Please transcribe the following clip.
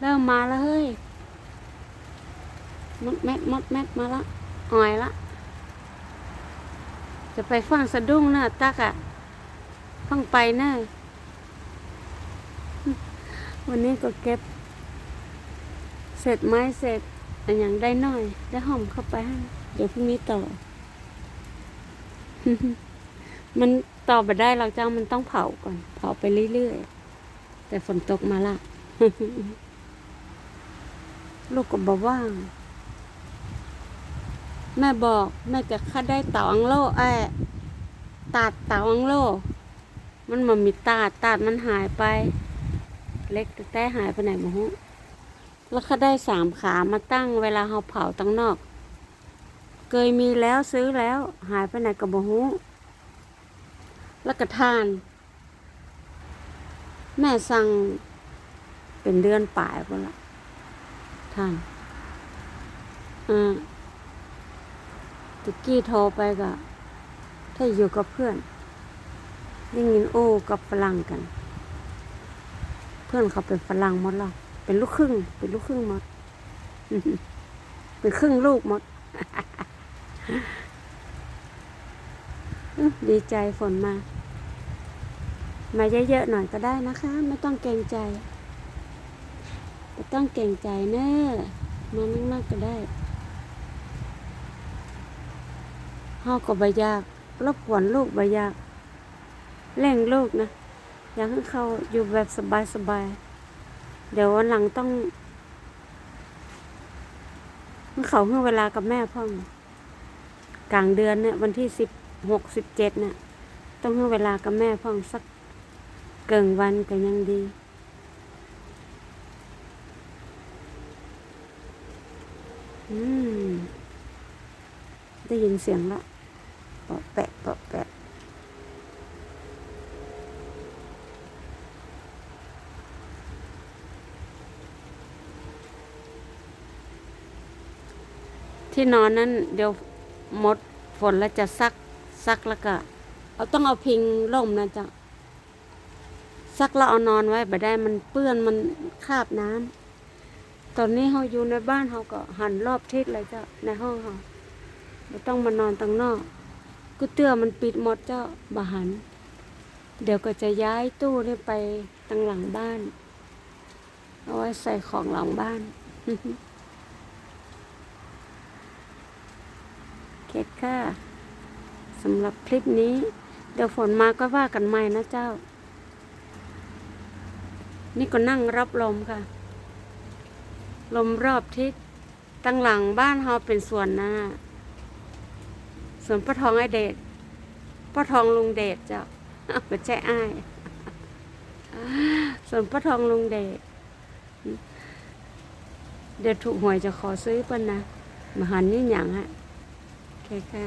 เริ่มมาแล้วเฮ้ยมดแมดมดแมดมาละอ่อยละ จะไปฟังสะดุ้งเนอะตักอะฟังไปเนอะวันนี้ก็เก็บ เสร็จไม้เสร็จอันอย่างได้หน่อย ได้หอมเข้าไปให้เดี๋ยวพรุ่งนี้ต่อ มันต่อไปได้เราเจ้ามันต้องเผาก่อน เผาไปเรื่อยๆ แต่ฝนตกมาละ ลูกก็บอกว่างแม่บอกแม่จะค่าได้เต่าอังโลไอ้ตัดเต่าอังโล มันมันมีตาดตาดมันหายไป เล็กแต่หายไปไหนมาฮะแล้วเขาได้สามขามาตั้งเวลาเราเผาตั้งนอก เคยมีแล้วซื้อแล้ว หายไปไหนกับบ่ฮู้แล้วก็ทาน แม่สั่งเป็นเดือนปลายพุ่นละ ท่านอ่าตะกี้โทรไปก็ถ้าอยู่กับเพื่อนได้ยินโอ้กับฝรั่งกัน เพื่อนเขาเป็นฝรั่งหมดแล้วเป็นลูกครึ่ง เป็นลูกครึ่งหมด เป็นครึ่งลูกหมด ดีใจฝนมา มาเยอะๆหน่อยก็ได้นะคะ ไม่ต้องเกรงใจ ต้องเกรงใจเนอะมานั่งๆก็ได้เฮาก็บอยากรบกวนลูกบอยากเร่งลูกนะอยากให้เขาอยู่แบบสบายๆเดี๋ยววันหลังต้องให้เขาให้เวลากับแม่พ่องกลางเดือนเนี่ยวันที่สิบหกสิบเจ็ดเนี่ยต้องให้เวลากับแม่พ่องสักเกิงวันก็ยังดี อืม ได้ยินเสียงละเปาะแปะเปาะแปะที่นอนนั้นเดี๋ยวหมดฝนแล้วจะซักซักแล้วก็ เอาต้องเอาพิงร่มนะจ๊ะซักแล้วเอานอนไว้บ่ได้มันเปื้อนมันคราบน้ำ ตอนนี้เราอยู่ในบ้านเราก็หันรอบทิศเลยเจ้ะในห้องเราไม่ต้องมานอนตังนอกกุเตื้อมันปิดหมดเจ้าบาหัน เดี๋ยวก็จะย้ายตู้นี่ไปตังหลังบ้านเอาไว้ใส่ของหลังบ้านเคสค่ะสำหรับคลิปนี้ เดี๋ยวฝนมาก็ว่ากันใหม่นะเจ้า นี่ก็นั่งรับลมค่ะ ลมรอบทิศตั้งหลังบ้านเฮาเป็นสวนนาสวนป้าทองไอเดชป้าทองลุงเดชเจ้าไม่ใช่อ้ายสวนป้าทองลุงเดชเดี๋ยวถูกหวยจะขอซื้อปันนะมาหันนี่หยังฮะโอเคค่ะ